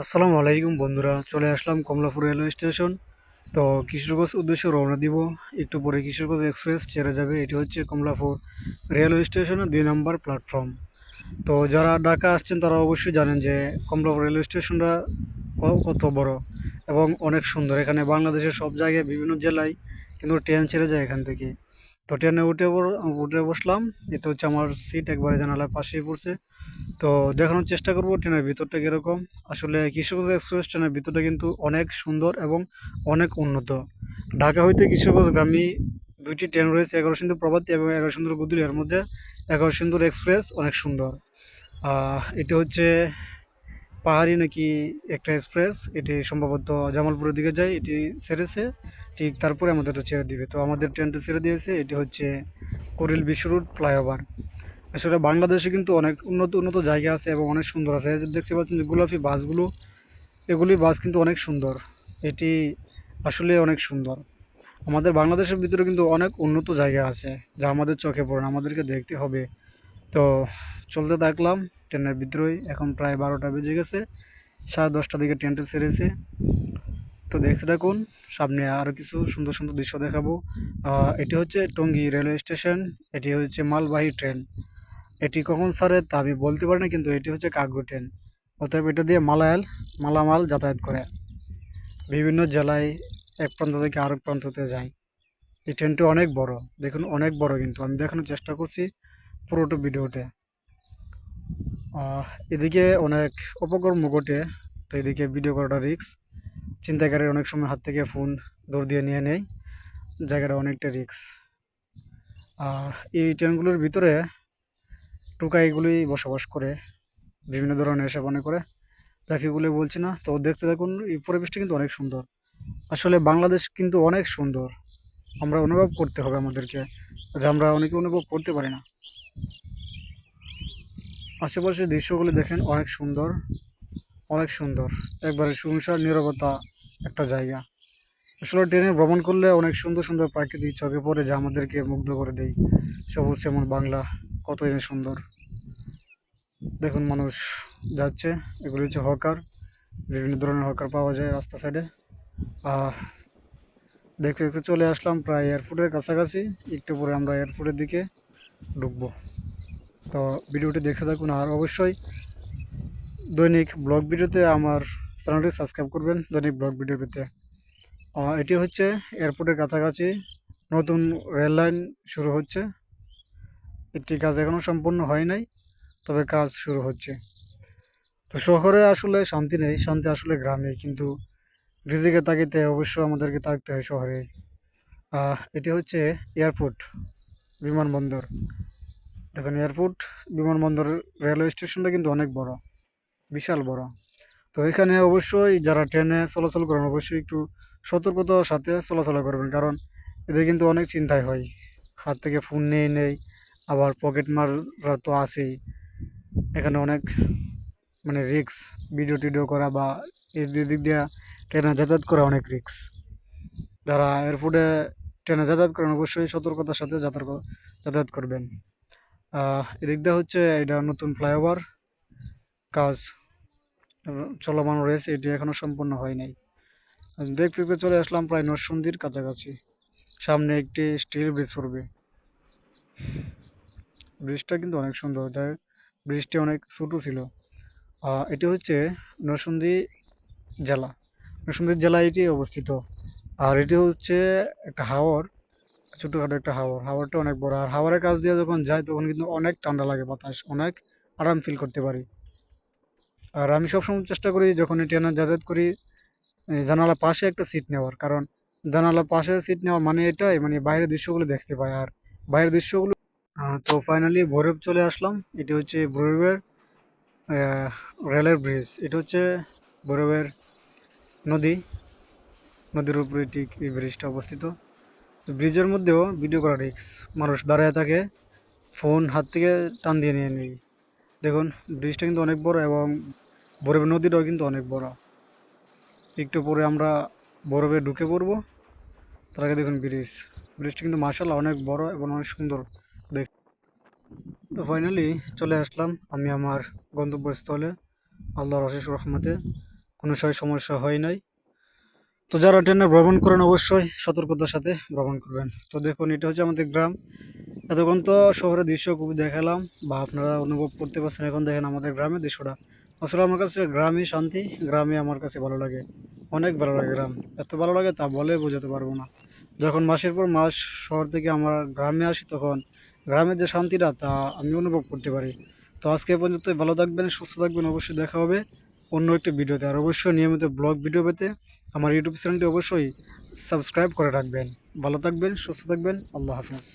আসসালামু আলাইকুম বন্ধুরা, চলে আসলাম কমলাপুর রেলওয়ে স্টেশন। তো কিশোরগঞ্জ উদ্দেশ্যে রওনা দিব। একটু পরে কিশোরগঞ্জ এক্সপ্রেস ছেড়ে যাবে। এটি হচ্ছে কমলাপুর রেলওয়ে স্টেশনের দুই নম্বর প্ল্যাটফর্ম। তো যারা ঢাকা আসছেন, তারা অবশ্যই জানেন যে কমলাপুর রেলওয়ে স্টেশনটা কত বড় এবং অনেক সুন্দর। এখানে বাংলাদেশের সব জায়গায়, বিভিন্ন জেলায় কিন্তু ট্রেন ছেড়ে যায় এখান থেকে। তো ট্রেনে উঠে উঠে বসলাম। এটা হচ্ছে আমার সিট একবারে জানালার পাশেই পড়ছে। তো দেখানোর চেষ্টা করব ট্রেনের ভিতরটা কীরকম। আসলে কিশোরগঞ্জ এক্সপ্রেস ট্রেনের ভিতরটা কিন্তু অনেক সুন্দর এবং অনেক উন্নত। ঢাকা হইতে কিশোরগঞ্জগামী দুইটি ট্রেন রয়েছে, এগারো সিন্ধু প্রভাতী এবং এগারো সিন্ধুর গুদুলি এর মধ্যে। এগারো সিন্ধুর এক্সপ্রেস অনেক সুন্দর। এটা হচ্ছে পাহাড়ি নাকি একটা এক্সপ্রেস এটি সম্ভবত জামালপুরের দিকে যায়, এটি ছেড়েছে, ঠিক তারপরে আমাদেরটা ছেড়ে দিবে। তো আমাদের ট্রেনটা ছেড়ে দিয়েছে, এটি হচ্ছে কুড়িল বিশ্ব রোড ফ্লাইওভার আসলে বাংলাদেশে কিন্তু অনেক উন্নত উন্নত জায়গা আছে এবং অনেক সুন্দর আছে। দেখতে পাচ্ছেন যে গোলাপি বাসগুলো, এগুলি বাস কিন্তু অনেক সুন্দর। এটি আসলে অনেক সুন্দর। আমাদের বাংলাদেশের ভিতরে কিন্তু অনেক উন্নত জায়গা আছে, যা আমাদের চোখে পড়ে আমাদেরকে দেখতে হবে। তো চলতে থাকলাম। ট্রেনের ভিতরেই। এখন প্রায় বারোটা বেজে গেছে সাড়ে দশটার দিকে ট্রেনটা ছেড়েছে। তো দেখতে থাকুন সামনে আরও কিছু সুন্দর সুন্দর দৃশ্য দেখাবো। এটি হচ্ছে টঙ্গী রেলওয়ে স্টেশন এটি হচ্ছে মালবাহী ট্রেন। এটি কখন ছাড়ে তা আমি বলতে পারি না কিন্তু এটি হচ্ছে কার্গো ট্রেন। অতএব এটা দিয়ে মালায়াল মালামাল যাতায়াত করে। বিভিন্ন জেলায় এক প্রান্ত থেকে আরেক প্রান্ততে যায়। এই ট্রেনটি অনেক বড় দেখুন অনেক বড় কিন্তু। আমি দেখানোর চেষ্টা করছি পুরোটা ভিডিওতে। আহ, এদিকে অনেক অপকর্ম ঘটে, তো এদিকে ভিডিও করাটা রিক্স চিন্তাকারীর অনেক সময় হাত থেকে ফোন দৌড় দিয়ে নিয়ে নেয়। জায়গাটা অনেকটা রিক্স এই ট্রেনগুলোর ভিতরে টোকাইগুলি বসবাস করে, বিভিন্ন ধরনের সেবনে করে। যাকেগুলো বলছি না। তো দেখতে থাকুন, এই পরিবেশটা কিন্তু অনেক সুন্দর। আসলে বাংলাদেশ কিন্তু অনেক সুন্দর। আমরা অনুভব করতে হবে আমাদেরকে, যে আমরা অনেকে অনুভব করতে পারি না। আশেপাশের দৃশ্যগুলো দেখেন, অনেক সুন্দর অনেক সুন্দর। একবারে সুনসার নীরবতা একটা জায়গা। আসলে ট্রেনে ভ্রমণ করলে অনেক সুন্দর সুন্দর প্রাকৃতিক চোখে পড়ে যা আমাদেরকে মুগ্ধ করে দেয়। সবুজ যেমন বাংলা, কতই না সুন্দর। দেখুন মানুষ যাচ্ছে, এগুলি হচ্ছে হকার। বিভিন্ন ধরনের হকার পাওয়া যায় রাস্তা সাইডে দেখতে দেখতে চলে আসলাম প্রায় এয়ারপোর্টের কাছাকাছি। একটু পরে আমরা এয়ারপোর্টের দিকে ঢুকবো। তো ভিডিওটি দেখতে থাকুন আর অবশ্যই দৈনিক ব্লগ ভিডিওতে আমার চ্যানেলটি সাবস্ক্রাইব করবেন দৈনিক ব্লগ ভিডিও পেতে। এটি হচ্ছে এয়ারপোর্টের কাছাকাছি নতুন রেল লাইন শুরু হচ্ছে। একটি কাজ এখনও সম্পূর্ণ হয় নাই, তবে কাজ শুরু হচ্ছে। তো শহরে আসলে শান্তি নেই, শান্তি আসলে গ্রামে, কিন্তু রিজিকে তাকিতে অবশ্যই আমাদেরকে থাকতে হয় শহরে। এটি হচ্ছে এয়ারপোর্ট, বিমানবন্দর। দেখুন এয়ারপোর্ট, বিমানবন্দর, রেলওয়ে স্টেশনটা কিন্তু অনেক বড়, বিশাল বড়। তো এখানে অবশ্যই যারা ট্রেনে চলাচল করেন, অবশ্যই একটু সতর্কতার সাথে চলাচল করবেন, কারণ এদের কিন্তু অনেক চিন্তায় হয়। হাত থেকে ফোন নিয়ে নেই, আবার পকেট মারা তো আছেই। এখানে অনেক মানে রিক্স ভিডিও টিডিও করা বা এই দিক দিয়ে ট্রেনে যাতায়াত করা অনেক রিক্স যারা এয়ারপোর্টে ট্রেনে যাতায়াত করেন, অবশ্যই সতর্কতার সাথে যাতায়াত করবেন। আহ, এদিক দিয়ে হচ্ছে এটা নতুন ফ্লাইওভার কাজ চলমান রয়েছে এটি এখনও সম্পূর্ণ হয় নাই। দেখতে দেখতে চলে আসলাম প্রায় নরসন্দির কাছাকাছি। সামনে একটি স্টিল ব্রিজ পড়বে ব্রিজটা কিন্তু অনেক সুন্দর যাই ব্রিজটি অনেক ছোটো ছিল। এটি হচ্ছে নরসিংদী জেলা। নরসিংদী জেলায় এটি অবস্থিত। আর এটি হচ্ছে একটা হাওর। ছোটোখাটো একটা হাওর। হাওরটা অনেক বড়। আর হাওরের কাছ দিয়ে যখন যাই, তখন কিন্তু অনেক ঠান্ডা লাগে, বাতাস। অনেক আরাম ফিল করতে পারি। আর আমি সবসময় চেষ্টা করি যখন ট্রেনে যাতায়াত করি, এই জানালার পাশে একটা সিট নেওয়ার। কারণ জানালার পাশে সিট নেওয়ার মানে এটাই মানে বাইরের দৃশ্যগুলো দেখতে পাই। আর বাইরের দৃশ্যগুলো তো ফাইনালি ভৈরব চলে আসলাম। এটি হচ্ছে ভৈরবের রেলের ব্রিজ এটা হচ্ছে ভৈরবের নদী। নদীর উপরে ঠিক এই ব্রিজটা অবস্থিত। তো ব্রিজের মধ্যেও ভিডিও করা রিক্স মানুষ দাঁড়ায় থাকে ফোন হাত থেকে টান দিয়ে নিয়ে নেই দেখুন ব্রিজটা কিন্তু অনেক বড় এবং ভৈরবের নদীটাও কিন্তু অনেক বড়। একটু পরে আমরা বরফে ঢুকে পড়ব। তার আগে দেখুন ব্রিজ ব্রিজটা কিন্তু মার্শাল্লাহ অনেক বড় এবং অনেক সুন্দর দেখ তো ফাইনালি চলে আসলাম আমি আমার গন্তব্যস্থলে। আল্লাহর অশেষ রহমতে। কোনো সময় সমস্যা হয় নাই। তো যারা ট্রেনে ভ্রমণ করেন অবশ্যই সতর্কতার সাথে ভ্রমণ করবেন। তো দেখুন, এটা হচ্ছে আমাদের গ্রাম। এতক্ষণ তো শহরের দৃশ্য খুবই দেখালাম বা আপনারা অনুভব করতে পারছেন। এখন দেখেন আমাদের গ্রামের দৃশ্যটা। আসলে আমার কাছে গ্রামই শান্তি গ্রামে আমার কাছে ভালো লাগে। অনেক ভালো লাগে গ্রাম। এত ভালো লাগে তা বলে বোঝাতে পারব না। যখন মাসের পর মাস শহর থেকে আমরা গ্রামে আসি তখন গ্রামের যে শান্তিটা তা আমি অনুভব করতে পারি। তো আজকে পর্যন্ত ভালো থাকবেন, সুস্থ থাকবেন। অবশ্যই দেখা হবে। অন্য একটি ভিডিওতে। আর অবশ্যই নিয়মিত ব্লগ ভিডিও পেতে আমার ইউটিউব চ্যানেলটি অবশ্যই সাবস্ক্রাইব করে রাখবেন। ভালো থাকবেন, সুস্থ থাকবেন, আল্লাহ হাফিজ।